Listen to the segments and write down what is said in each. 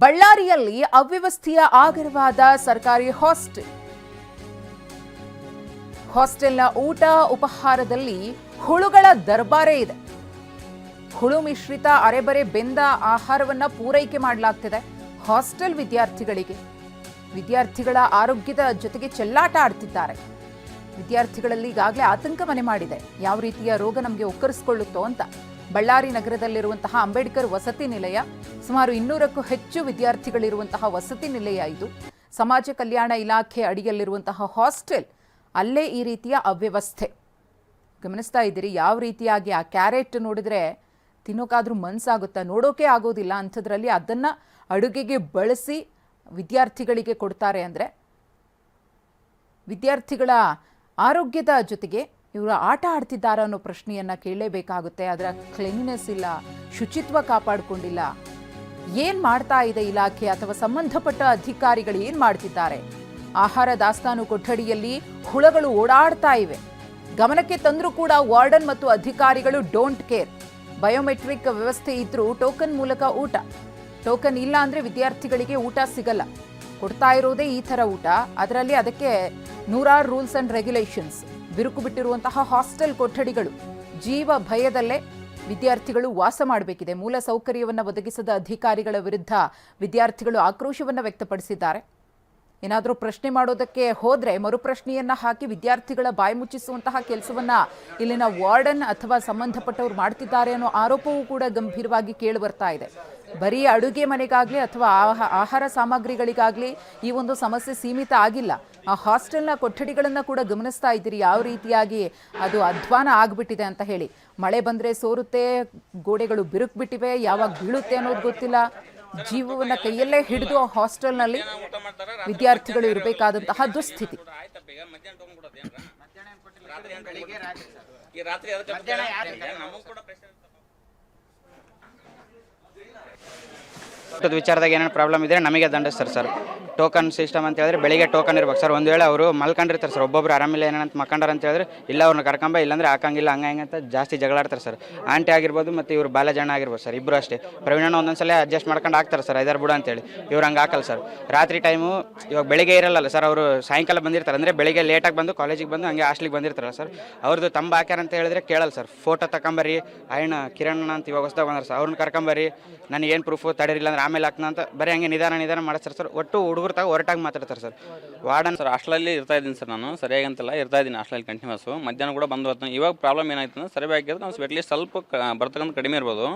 ಬಳ್ಳಾರಿಯಲ್ಲಿ ಅವ್ಯವಸ್ಥೆಯ ಆಗರವಾದ ಸರ್ಕಾರಿ ಹಾಸ್ಟೆಲ್ ಹಾಸ್ಟೆಲ್ನ ಊಟ ಉಪಹಾರದಲ್ಲಿ ಹುಳುಗಳ ದರ್ಬಾರೇ ಇದೆ. ಹುಳು ಮಿಶ್ರಿತ ಅರೆಬರೆ ಬೆಂದ ಆಹಾರವನ್ನ ಪೂರೈಕೆ ಮಾಡಲಾಗ್ತಿದೆ ಹಾಸ್ಟೆಲ್ ವಿದ್ಯಾರ್ಥಿಗಳಿಗೆ. ವಿದ್ಯಾರ್ಥಿಗಳ ಆರೋಗ್ಯದ ಜೊತೆಗೆ ಚೆಲ್ಲಾಟ ಆಡ್ತಿದ್ದಾರೆ. ವಿದ್ಯಾರ್ಥಿಗಳಲ್ಲಿ ಈಗಾಗಲೇ ಆತಂಕ ಮನೆ ಮಾಡಿದೆ. ಯಾವ ರೀತಿಯ ರೋಗ ನಮಗೆ ಒಕ್ಕರಿಸಿಕೊಳ್ಳುತ್ತೋ ಅಂತ. ಬಳ್ಳಾರಿ ನಗರದಲ್ಲಿರುವಂತಹ ಅಂಬೇಡ್ಕರ್ ವಸತಿ ನಿಲಯ, ಸುಮಾರು ಇನ್ನೂರಕ್ಕೂ ಹೆಚ್ಚು ವಿದ್ಯಾರ್ಥಿಗಳಿರುವಂತಹ ವಸತಿ ನಿಲಯ ಇದು. ಸಮಾಜ ಕಲ್ಯಾಣ ಇಲಾಖೆ ಅಡಿಯಲ್ಲಿರುವಂತಹ ಹಾಸ್ಟೆಲ್, ಅಲ್ಲೇ ಈ ರೀತಿಯ ಅವ್ಯವಸ್ಥೆ. ಗಮನಿಸ್ತಾ ಇದ್ದೀರಿ, ಯಾವ ರೀತಿಯಾಗಿ ಆ ಕ್ಯಾರೆಟ್ ನೋಡಿದ್ರೆ ತಿನ್ನೋಕಾದ್ರೂ ಮನಸ್ಸಾಗುತ್ತಾ ನೋಡೋಕೆ ಆಗೋದಿಲ್ಲ ಅಂಥದ್ರಲ್ಲಿ ಅದನ್ನು ಅಡುಗೆಗೆ ಬಳಸಿ ವಿದ್ಯಾರ್ಥಿಗಳಿಗೆ ಕೊಡ್ತಾರೆ ಅಂದರೆ, ವಿದ್ಯಾರ್ಥಿಗಳ ಆರೋಗ್ಯದ ಜೊತೆಗೆ ಇವರು ಆಟ ಆಡ್ತಿದ್ದಾರ ಅನ್ನೋ ಪ್ರಶ್ನೆಯನ್ನ ಕೇಳಲೇಬೇಕಾಗುತ್ತೆ. ಅದರ ಕ್ಲೀನ್ನೆಸ್ ಇಲ್ಲ, ಶುಚಿತ್ವ ಕಾಪಾಡಿಕೊಂಡಿಲ್ಲ. ಏನ್ ಮಾಡ್ತಾ ಇದೆ ಇಲಾಖೆ ಅಥವಾ ಸಂಬಂಧಪಟ್ಟ ಅಧಿಕಾರಿಗಳು ಏನ್ ಮಾಡ್ತಿದ್ದಾರೆ? ಆಹಾರ ದಾಸ್ತಾನು ಕೊಠಡಿಯಲ್ಲಿ ಹುಳಗಳು ಓಡಾಡ್ತಾ ಇವೆ. ಗಮನಕ್ಕೆ ತಂದರೂ ಕೂಡ ವಾರ್ಡನ್ ಮತ್ತು ಅಧಿಕಾರಿಗಳು ಡೋಂಟ್ ಕೇರ್ ಬಯೋಮೆಟ್ರಿಕ್ ವ್ಯವಸ್ಥೆ ಇದ್ರೂ ಟೋಕನ್ ಮೂಲಕ ಊಟ. ಟೋಕನ್ ಇಲ್ಲ ಅಂದ್ರೆ ವಿದ್ಯಾರ್ಥಿಗಳಿಗೆ ಊಟ ಸಿಗಲ್ಲ. ಕೊಡ್ತಾ ಇರೋದೇ ಈ ಥರ ಊಟ. ಅದರಲ್ಲಿ ಅದಕ್ಕೆ ನೂರಾರು ರೂಲ್ಸ್ ಅಂಡ್ ರೆಗ್ಯುಲೇಷನ್ಸ್ ಬಿರುಕು ಬಿಟ್ಟಿರುವಂತಹ ಹಾಸ್ಟೆಲ್ ಕೊಠಡಿಗಳು. ಜೀವ ಭಯದಲ್ಲೇ ವಿದ್ಯಾರ್ಥಿಗಳು ವಾಸ ಮಾಡಬೇಕಿದೆ. ಮೂಲ ಸೌಕರ್ಯವನ್ನು ಒದಗಿಸದ ಅಧಿಕಾರಿಗಳ ವಿರುದ್ಧ ವಿದ್ಯಾರ್ಥಿಗಳು ಆಕ್ರೋಶವನ್ನು ವ್ಯಕ್ತಪಡಿಸಿದ್ದಾರೆ. ಏನಾದರೂ ಪ್ರಶ್ನೆ ಮಾಡೋದಕ್ಕೆ ಹೋದರೆ ಮರುಪ್ರಶ್ನೆಯನ್ನು ಹಾಕಿ ವಿದ್ಯಾರ್ಥಿಗಳ ಬಾಯಿ ಮುಚ್ಚಿಸುವಂತಹ ಕೆಲಸವನ್ನು ಇಲ್ಲಿನ ವಾರ್ಡನ್ ಅಥವಾ ಸಂಬಂಧಪಟ್ಟವರು ಮಾಡ್ತಿದ್ದಾರೆ ಅನ್ನೋ ಆರೋಪವೂ ಕೂಡ ಗಂಭೀರವಾಗಿ ಕೇಳಿ ಬರ್ತಾ ಇದೆ. ಬರೀ ಅಡುಗೆ ಮನೆಗಾಗಲಿ ಅಥವಾ ಆಹ- ಆಹಾರ ಸಾಮಗ್ರಿಗಳಿಗಾಗಲಿ ಈ ಒಂದು ಸಮಸ್ಯೆ ಸೀಮಿತ ಆಗಿಲ್ಲ. ಆ ಹಾಸ್ಟೆಲ್ನ ಕೊಠಡಿಗಳನ್ನ ಕೂಡ ಗಮನಿಸ್ತಾ ಇದ್ದೀರಿ. ಯಾವ ರೀತಿಯಾಗಿ ಅದು ಅಧ್ವಾನ ಆಗ್ಬಿಟ್ಟಿದೆ ಅಂತ ಹೇಳಿ. ಮಳೆ ಬಂದ್ರೆ ಸೋರುತ್ತೆ ಗೋಡೆಗಳು ಬಿರುಕು ಬಿಟ್ಟಿವೆ ಯಾವಾಗ ಬೀಳುತ್ತೆ ಅನ್ನೋದು ಗೊತ್ತಿಲ್ಲ. ಜೀವವನ್ನ ಕೈಯಲ್ಲೇ ಹಿಡಿದು ಆ ಹಾಸ್ಟೆಲ್ನಲ್ಲಿ ವಿದ್ಯಾರ್ಥಿಗಳು ಇರಬೇಕಾದಂತಹ ದುಸ್ಥಿತಿ? ರಾತ್ರಿ ಏನ್ ತಗೊಂಡ್ಬಿಡೋದು? ಈ ರಾತ್ರಿ ಅದಕ್ಕೆ ನಮಗ್ ಕೂಡ pressure ಇರ್ತಪ್ಪ. ಊಟದ ವಿಚಾರದಾಗ ಏನೇನು ಪ್ರಾಬ್ಲಮ್ ಇದ್ರೆ ನಮಗೆ ದಂಡಿಸ್ತಾರೆ ಸರ್ ಟೋಕನ್ ಸಿಸ್ಟಮ್ ಅಂತ ಹೇಳಿದ್ರೆ ಬೆಳಿಗ್ಗೆ ಟೋಕನ್ ಇರ್ಬೇಕು. ಸರ್, ಒಂದು ವೇಳೆ ಅವರು ಮಲ್ಕೊಂಡಿರ್ತಾರೆ ಸರ್, ಒಬ್ಬೊಬ್ರು ಆರಾಮಿಲ್ಲ ಏನಂತ ಮಕ್ಕಂಡಾರ ಅಂತ ಹೇಳಿದ್ರೆ ಇಲ್ಲ, ಅವ್ರನ್ನ ಕರ್ಕೊಂಬ, ಇಲ್ಲಾಂದ್ರೆ ಹಾಕಂಗಿಲ್ಲ, ಹಂಗೆ ಅಂತ ಜಾಸ್ತಿ ಜಗಳಾಡ್ತಾರೆ ಸರ್. ಆಂಟಿ ಆಗಿರ್ಬೋದು ಮತ್ತು ಇವ್ರು ಬಾಲಜಣ್ಣ ಆಗಿರ್ಬೋದು ಸರ್ ಇಬ್ಬರು ಅಷ್ಟೇ. ಪ್ರವೀಣನ ಒಂದೊಂದ್ಸಲ ಅಡ್ಜಸ್ಟ್ ಮಾಡ್ಕೊಂಡು ಹಾಕ್ತಾರೆ ಸರ್, ಐದಾರು ಬುಡ ಅಂತೇಳಿ. ಇವ್ರು ಹಂಗೆ ಹಾಕಲ್ಲ ಸರ್. ರಾತ್ರಿ ಟೈಮು ಇವಾಗ ಬೆಳಿಗ್ಗೆ ಇರಲ್ಲ ಸರ್, ಅವರು ಸಾಯಂಕಾಲ ಬಂದಿರ್ತಾರೆ. ಅಂದರೆ ಬೆಳಿಗ್ಗೆ ಲೇಟಾಗಿ ಬಂದು ಕಾಲೇಜಿಗೆ ಬಂದು ಹಂಗೆ ಹಾಸ್ಟ್ಲಿಗೆ ಬಂದಿರ್ತಾರಲ್ಲ ಸರ್ ಅವ್ರದ್ದು ತಂಬ ಹಾಕ್ಯಾರ ಅಂತ ಹೇಳಿದ್ರೆ ಕೇಳಲ್ಲ ಸರ್. ಫೋಟೋ ತಗೊಂಬರ್ರಿ ಅಯ್ಯಣ್ಣ ಕಿರಣ್ ಅಂತ ಇವಾಗ ಹೊಸ್ದಾಗ ಬಂದ್ರೆ ಸರ್ ಅವ್ರನ್ನ ಕರ್ಕೊಂಬರ್ರಿ. ನನಗೇನು ಪ್ರೂಫು ತಡೀರಿಲ್ಲ ಅಂದ್ರೆ ಆಮೇಲೆ ಹಾಕ್ನ ಅಂತ ಬರೀ ಹಂಗೆ ನಿಧಾನ ನಿಧಾನ ಮಾಡ್ತಾರೆ ಸರ್. ಒಟ್ಟು ಹುಡುಗರು ತಾಗ ಹೊರಟಾಗಿ ಮಾತಾಡ್ತಾರೆ ಸರ್. ವಾರ್ಡನ್ ಸರ್, ಹಾಸ್ಟೆಲಲ್ಲಿ ಇರ್ತಾ ಇದ್ದೀನಿ ಸರ್ ನಾನು. ಸರಿಯಾಗಿ ಅಂತಲ್ಲ, ಇರ್ತಾ ಇದ್ದೀನಿ ಹಾಸ್ಟೆಲ್ ಕಂಟಿನ್ಯೂಸು ಮಧ್ಯಾಹ್ನ ಕೂಡ ಬಂದು ಬರ್ತಾನೆ ಇವಾಗ ಪ್ರಾಬ್ಲಮ್ ಏನಾಯ್ತು ಅಂದ್ರೆ ಸರಿ ಆಗಿದ್ರೆ ನಾವು ಅಟ್ಲೀಸ್ಟ್ ಸ್ವಲ್ಪ ಬರ್ತಕ್ಕಂಥ ಕಡಿಮೆ ಇರ್ಬೋದು.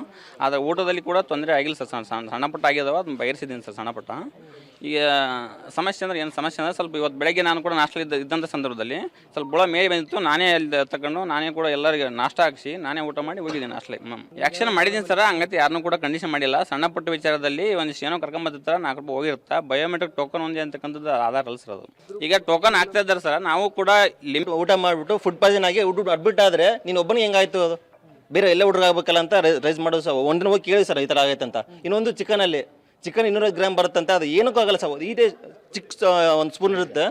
ಆದರೆ ಊಟದಲ್ಲಿ ಕೂಡ ತೊಂದರೆ ಆಗಿಲ್ಲ ಸರ್. ಸಣ್ಣ ಸಣ್ಣ ಪುಟ್ಟ ಆಗಿದಾವ, ಅದನ್ನ ಬಯಸಿದ್ದೀನಿ ಸರ್ ಸಣ್ಣ ಪುಟ್ಟ. ಈಗ ಸಮಸ್ಯೆ ಅಂದ್ರೆ ಏನು ಸಮಸ್ಯೆ ಅಂದ್ರೆ ಸ್ವಲ್ಪ ಇವತ್ತು ಬೆಳಗ್ಗೆ ನಾನು ಕೂಡ ನಾಷ್ಟ ಇದ್ದ ಇದ್ದಂಥ ಸಂದರ್ಭದಲ್ಲಿ ಸ್ವಲ್ಪ ಬುಳ ಮೇಲೆ ಬಂದಿತ್ತು. ನಾನೇ ಅಲ್ಲಿ ತಗೊಂಡು ನಾನೇ ಕೂಡ ಎಲ್ಲರಿಗೆ ನಾಷ್ಟ ಹಾಕಿಸಿ ನಾನೇ ಊಟ ಮಾಡಿ ಹೋಗಿದ್ದೀನಿ ಅಷ್ಟೇ ಮ್ಯಾಮ್ ಯಾಕ್ಷನ್ ಮಾಡಿದ್ದೀನಿ ಸರ್? ಹಂಗತಿ ಯಾರನ್ನೂ ಕೂಡ ಕಂಡೀಷನ್ ಮಾಡಿಲ್ಲ. ಸಣ್ಣ ಪುಟ್ಟ ವಿಚಾರದಲ್ಲಿ ಒಂದಿಷ್ಟು ಏನೋ ಕರ್ಕೊಂಬತ್ತಿರ್ತಾರೆ ನಾಲ್ಕು ರೂಪಾಯಿ ಹೋಗಿರುತ್ತೆ? ಬಯೋಮೆಟ್ರಿಕ್ ಟೋಕನ್ ಒಂದೇ ಅಂತಕ್ಕಂಥದ್ದು ಆಧಾರ್ ಅಲ್ಲ ಸರ್ ಈಗ ಟೋಕನ್ ಆಗ್ತಾ ಇದ್ದಾರೆ ಸರ್, ನಾವು ಕೂಡ ಲಿಮಿಟ್ ಊಟ ಮಾಡಿಬಿಟ್ಟು ಫುಡ್ ಪಾಯ್ಸನ್ ಆಗಿ ಊಟ ಅಡ್ಮಿಟ್ ಆದರೆ ನೀನು ಒಬ್ಬನಿಗೆ ಹೆಂಗಾಯ್ತು ಅದು? ಬೇರೆ ಎಲ್ಲ ಹುಡುಗ ಆಗಬೇಕಲ್ಲ ಅಂತ ರೈಸ್ ಮಾಡೋದು ಸರ್ ಒಂದಿನ ಹೋಗಿ ಕೇಳಿ ಸರ್ ಈ ಥರ ಆಗೈತೆ ಅಂತ. ಇನ್ನೊಂದು ಚಿಕನಲ್ಲಿ ಚಿಕನ್ ಇನ್ನೂರೈದು ಗ್ರಾಮ್ ಬರುತ್ತಂತೆ, ಅದು ಏನಕ್ಕೂ ಆಗಲ್ಲ ಸರ್. ಇದೇ ಚಿಕ್ಕ ಒಂದು ಸ್ಪೂನ್ ಇರುತ್ತೆ.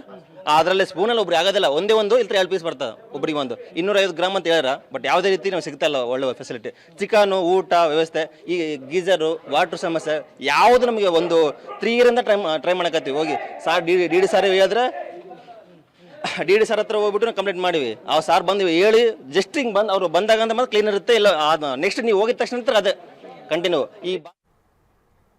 ಅದರಲ್ಲಿ ಸ್ಪೂನಲ್ಲಿ ಒಬ್ರಿಗೆ ಆಗೋದಿಲ್ಲ ಒಂದೇ ಒಂದು ಇಲ್ಲ ಎರಡು ಪೀಸ್ ಬರ್ತದೆ, ಒಬ್ರಿಗೆ ಒಂದು. ಇನ್ನೂರೈವತ್ತು ಗ್ರಾಮ್ ಅಂತ ಹೇಳ್ಯಾರ ಬಟ್ ಯಾವುದೇ ರೀತಿ ನಾವು ಸಿಗ್ತಾ ಇಲ್ಲ ಒಳ್ಳೆ ಫೆಸಿಲಿಟಿ ಚಿಕನು ಊಟ, ವ್ಯವಸ್ಥೆ, ಈ ಗೀಜರು ವಾಟ್ರ್ ಸಮಸ್ಯೆ, ಯಾವುದು ನಮಗೆ ಒಂದು ತ್ರೀ ಇಯರಿಂದ ಟ್ರೈ ಟ್ರೈ ಮಾಡಕತ್ತೀವಿ. ಹೋಗಿ ಸಾರ್ ಡಿ ಡಿ ಡಿ ಸಾರಿ ಹೇಳಿದ್ರೆ, ಡಿ ಡಿ ಸರ್ ಹತ್ರ ಹೋಗ್ಬಿಟ್ಟು ನಾವು ಕಂಪ್ಲೀಟ್ ಮಾಡಿವಿ. ಆ ಸಾರ್ ಬಂದು ಹೇಳಿ ಜಸ್ಟ್ ಹಿಂಗೆ ಬಂದು, ಅವರು ಬಂದಾಗ ಅಂತ ಮತ್ತೆ ಕ್ಲೀನ್ ಇರುತ್ತೆ, ಇಲ್ಲ ನೆಕ್ಸ್ಟ್ ನೀವು ಹೋಗಿದ ತಕ್ಷಣ ಅದೇ ಕಂಟಿನ್ಯೂ ಈ